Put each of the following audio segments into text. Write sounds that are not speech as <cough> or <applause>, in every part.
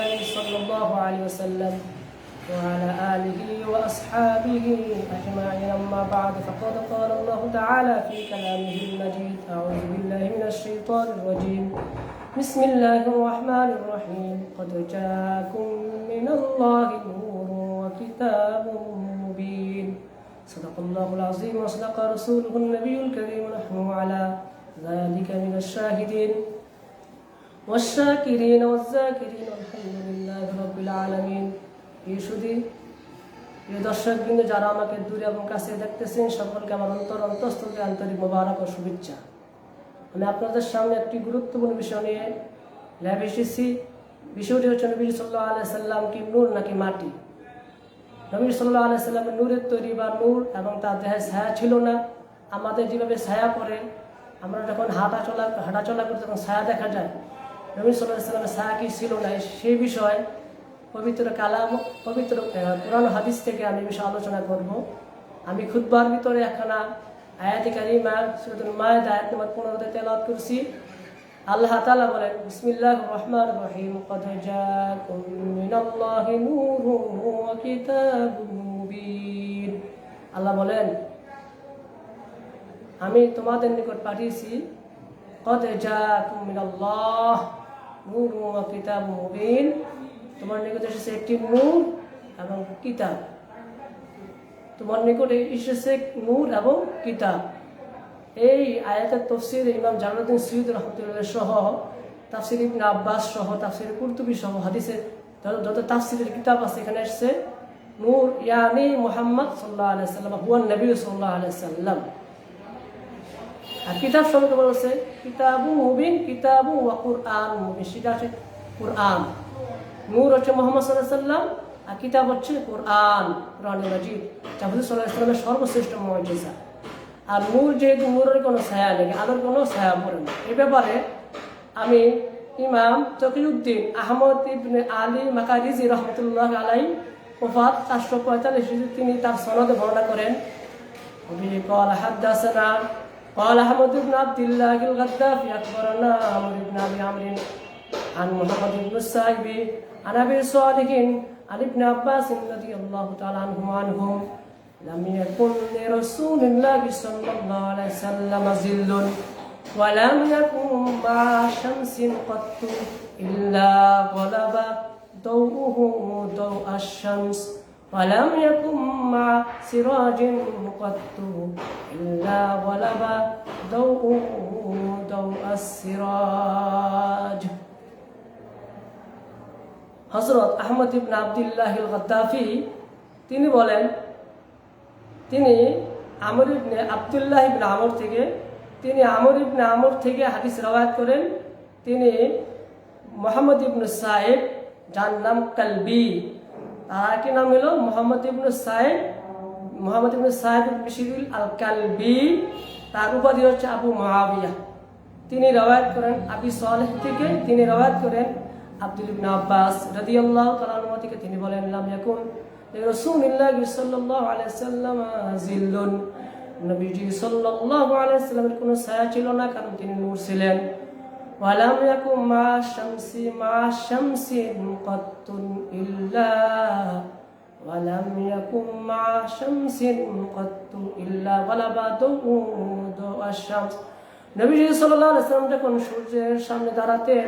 الله صلى الله عليه وسلم وعلى آله وأصحابه أجمعين أما بعد فقد قال الله تعالى في كلامه المجيد أعوذ بالله من الشيطان الرجيم. بسم الله الرحمن الرحيم. قد جاءكم من الله نور وكتاب مبين. صدق الله العظيم وصدق رسوله النبي الكريم نحن على ذلك من الشاهدين. والشاكرين والذاكرين والحمد لله رب العالمين প্রিয় সুধী প্রিয় দর্শক বিন্দু যারা আমাকে দূরে এবং কাছে দেখতেছেন সকলকে আমার অন্তর অন্তঃস্থল থেকে আন্তরিক মোবারক ও শুভেচ্ছা আমি আপনাদের সামনে একটি গুরুত্বপূর্ণ বিষয় নিয়ে ল্যাব এসেছি বিষয়টি হচ্ছে নবী সাল্লাহ আলাই সাল্লাম কি নূর নাকি মাটি নবী সাল্লাহ আলাই সাল্লামের নূরের তৈরি বা নূর এবং তার দেহে ছায়া ছিল না আমাদের যেভাবে ছায়া পড়ে আমরা যখন হাঁটা চলা হাঁটা চলা করি তখন ছায়া দেখা যায় নবী সাল্লাহ সাল্লামের কি ছিল না। সেই বিষয়ে পবিত্র কালাম, পবিত্র কোরআন হাদিস থেকে আমি বিষয়ে আলোচনা করব। আমি খুদবার ভিতরে একখানা আয়াতি কারিমা, সুরতুল মায়ের আয়াত নম্বর পনেরোতে তেলাওয়াত করছি। আল্লাহ তাআলা বলেন বিসমিল্লাহ রহমান রহিম। আল্লাহ বলেন, আমি তোমাদের নিকট পাঠিয়েছি, কদ জাকুম মিনাল্লাহ কিতাবুম তোমার নিকট এসেছে একটি নূর এবং কিতাব তোমার নিকটে এসেছে নূর এবং কিতাব এই আয়াতের তফসির ইমাম জালালুদ্দিন সৈয়দ রহমতুল্লাহ সহ, তাফসির ইবনে আব্বাস সহ, তাফসির কুরতুবি সহ হাদিসের যত তাফসিরের কিতাব আছে, এখানে এসেছে নূর ইয়ানি মোহাম্মদ সাল্লাহ আলাই সাল্লাম হুয়ান নবী সাল্লাহ আলাই সাল্লাম আর কিতাব সম্পর্কে বলছে কিতাবু মুবিন কিতাবু ওয়া কুরআন মুবিন সেটা হচ্ছে কুরআন নূর হচ্ছে মোহাম্মদ সাল্লাহ সাল্লাম আর কিতাব হচ্ছে কোরআন কোরআন মাজিদ যা হুজুর সাল্লাহ ইসলামের সর্বশ্রেষ্ঠ মর্যাদা আর নূর যেহেতু নূরের কোনো ছায়া নেই আলোর কোনো ছায়া পড়ে না এ ব্যাপারে আমি Imam Taqiuddin Ahmad ibn Ali Maqrizi রহমতুল্লাহ আলাই ওফাত চারশো পঁয়তাল্লিশ তিনি তার সনদে বর্ণনা করেন وبه قال حدثنا قال احمد بن عبد الله الغدافي اخبرنا عمرو بن ابي عمرو عن محمد بن السائب عن ابي صالح عن ابن عباس رضي الله تعالى عنهم عنهم لم يكن لرسول الله صلى الله عليه وسلم ظل ولم يكن مع شمس قط الا غلب ضوءه ضوء الشمس ولم يكن مع سراج قط إلا غلب ضوءه ضوء السراج হজরত আহমদ ইবন আবদুল্লাহ গদ্দাফি তিনি বলেন তিনি আমর ইবনে আবদুল্লাহ ইবনে আমর থেকে তিনি আমর ইবনে আমর থেকে হাদিস রওয়ায়াত করেন তিনি মোহাম্মদ ইবনু সাহেব যার নাম কালবি তার কি নাম হলো? মোহাম্মদ ইবনু সাহেব মোহাম্মদ ইবনু সাহেব বিশিরুল আল কালবি তার উপাধি হচ্ছে আবু মহাবিয়া তিনি রওয়ায়াত করেন আবি সালেহ থেকে। তিনি রওয়ায়াত করেন আব্দুল ইবনে আব্বাস রাদিয়াল্লাহু তাআলা থেকে। তিনি বলেন, লাম ইয়াকুন রাসূলুল্লাহ সাল্লাল্লাহু আলাইহি সাল্লাম জিল্লুন নবীজি সাল্লাল্লাহু আলাইহি সাল্লামের কোনো ছায়া ছিল না, কারণ তিনি নূর ছিলেন। ولم يكن مع الشمس مع الشمس قط إلا ولم يكن مع شمس قط إلا غلب ضوء ضوء الشمس নবীজি সাল্লাল্লাহু আলাইহি সাল্লাম যখন সূর্যের সামনে দাঁড়াতেন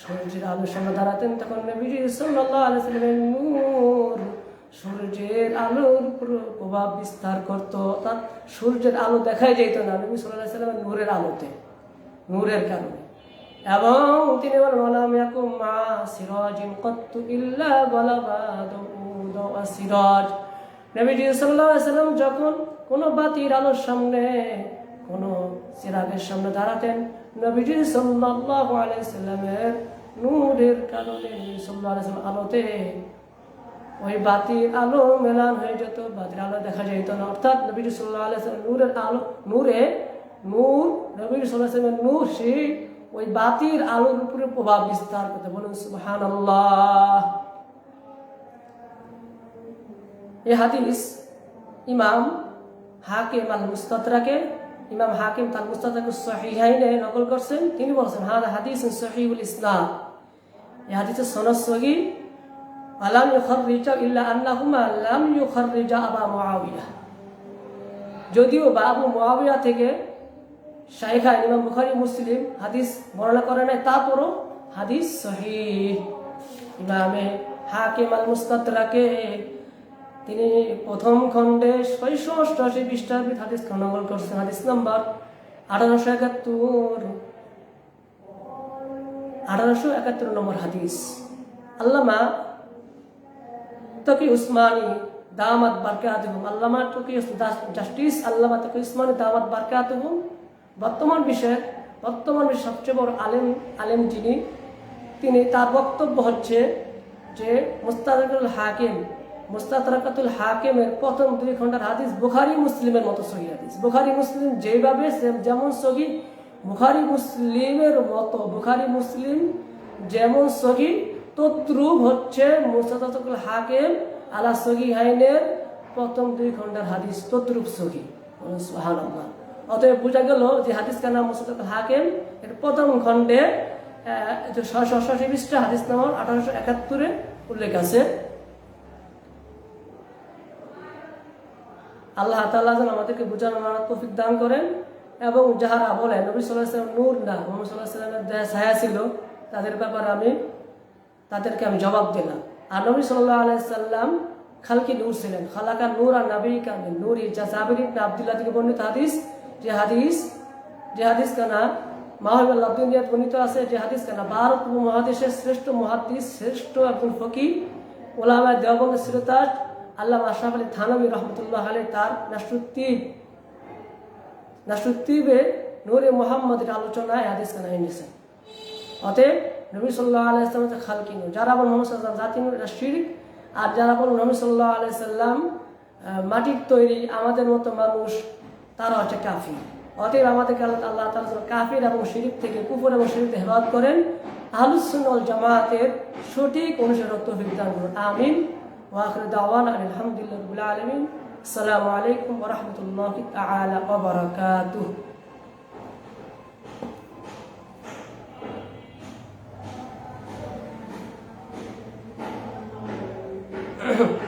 সূর্যের আলোর সামনে দাঁড়াতেন তখন নবীজি সাল্লাল্লাহু আলাইহি সাল্লামের নূর সূর্যের আলোর উপর প্রভাব বিস্তার করত অর্থাৎ সূর্যের আলো দেখাই যেত না নবী সাল্লাল্লাহু আলাইহি সাল্লামের নূরের আলোতে নূরের কারণে এবং তিনি বলেন ওয়ালাম ইয়াকুম মা সিরাজিন কত্তু ইল্লা বালাগা দাউদ সিরাজ নবীজি সাল্লাল্লাহু আলাইহি সাল্লাম যখন কোনো বাতির আলোর সামনে, কোনো চিরাগের সামনে দাঁড়াতেন, নবীজি সাল্লাল্লাহু আলাইহি সাল্লামের নূরের কারণে সাল্লাল্লাহু আলাইহি আলোতে ওই বাতির আলো মেলান হয়ে যেত, বাতির আলো দেখা যেত না। অর্থাৎ নবীজি সাল্লাল্লাহু আলাইহি সাল্লাম নূরের আলো, নূরে নূর, নবীজি সাল্লাল্লাহু আলাইহি সাল্লামের নূর সেই ওই বাতির আলোর উপরে প্রভাব বিস্তার করতে বলুন আল্লাহ এই হাদিস ইমাম হাকিম আল মুস্তাদরাকে ইমাম হাকিম তার মুস্তাদরাকে সহিহাইনে নকল করছেন। তিনি বলছেন, হাদা হাদিস সহিউল ইসলাম এই হাদিসের সনদ সহি। আলাম ইউখাররিজা ইল্লা আন্নাহুমা লাম ইউখাররিজা আবা মুআবিয়া যদিও বাবু মুআবিয়া থেকে শাইখা ইমাম বুখারী, মুসলিম, হাদিস বর্ণনা করে নাই। তারপরও হাদিস সহিহ ইমামে হাকিম আল মুস্তাদরাকে তিনি প্রথম খণ্ডে ছয়শো অষ্টআশি পৃষ্ঠার হাদিস খণ্ডন করছেন। হাদিস নাম্বার আঠারোশো একাত্তর। আঠারোশো একাত্তর নম্বর হাদিস। আল্লামা তকি উসমানী দামাত বারকাতুহুম। আল্লামা তকি জাস্টিস আল্লামা তকি উসমানী দামাত বারকাতুহুম। বর্তমান বিষয়ে বর্তমান সবচেয়ে বড় আলেম আলেম যিনি, তিনি তার বক্তব্য হচ্ছে যে মুস্তাদুল হাকিম, মুস্তাদরাকাতুল হাকিমের প্রথম দুই খণ্ডের হাদিস বুখারি মুসলিমের মতো সহি হাদিস। বুখারি মুসলিম যেভাবে যেমন সহি, বুখারি মুসলিমের মতো, বুখারি মুসলিম যেমন সহি, তদ্রুপ হচ্ছে মুস্তাদুল হাকিম আলা সহি হাইনের প্রথম দুই খণ্ডের হাদিস তদ্রুপ সহি। সুবহানাল্লাহ। অতএব বোঝা গেল যে হাদিস কানা মুস্তাদুল হাকিম এর প্রথম খণ্ডে ছয়শো হাদিস নাম্বার আঠারোশো একাত্তরে উল্লেখ আছে। আল্লাহ তাআলা যেন আমাদেরকে বোঝানো মানার তৌফিক দান করেন এবং যাহারা বলেন, নবী সাল্লাহ সাল্লাম নূর না, মোহাম্মদ সাল্লাহ সাল্লামের দেহ ছায়া ছিল, তাদের ব্যাপারে আমি, তাদেরকে আমি জবাব দিলাম। আর নবী সাল্লাহ আলাইসাল্লাম খালকি নূর ছিলেন। খালাকা নূর আর নবী কামিল নূর জাবির ইবনে আব্দুল্লাহ থেকে বর্ণিত হাদিস। যে হাদিস যে হাদিস মাহবুল্লাহ দুনিয়াত বর্ণিত আছে। যে হাদিস কানা ভারত উপমহাদেশের শ্রেষ্ঠ মহাদিস শ্রেষ্ঠ একজন ফকির ওলামা দেওবন্দ শ্রোতাজ আল্লাহ আশরাফ আলী থানবী রহমতুল্লাহ আলী তার নাসরুদ্দিন। নাসরুদ্দিবে নূরে মোহাম্মদের আলোচনায় হাদিস কানা এনেছেন অতএব নবী সাল্লাহ আলাইসাল্লাম খালকি নূর। যারা বল মোহাম্মদ সাল্লাম জাতি এটা শিরিক। আর যারা বল নবী সাল্লাহ আলাইসাল্লাম মাটির তৈরি, আমাদের মতো মানুষ তারা হচ্ছে কাফি অতএব আমাদেরকে আল্লাহ আল্লাহ তালা কাফির এবং শিরিক থেকে কুকুর এবং শিরিক হেফাজত করেন। আহলুসুল জামাতের সঠিক অনুসরণ তৌফিক করুন। আমিন। ওয়াখির দাওয়ান আলহামদুলিল্লাহ আলমিন। আলাইকুম ওয়া বারাকাতুহু। <clears throat>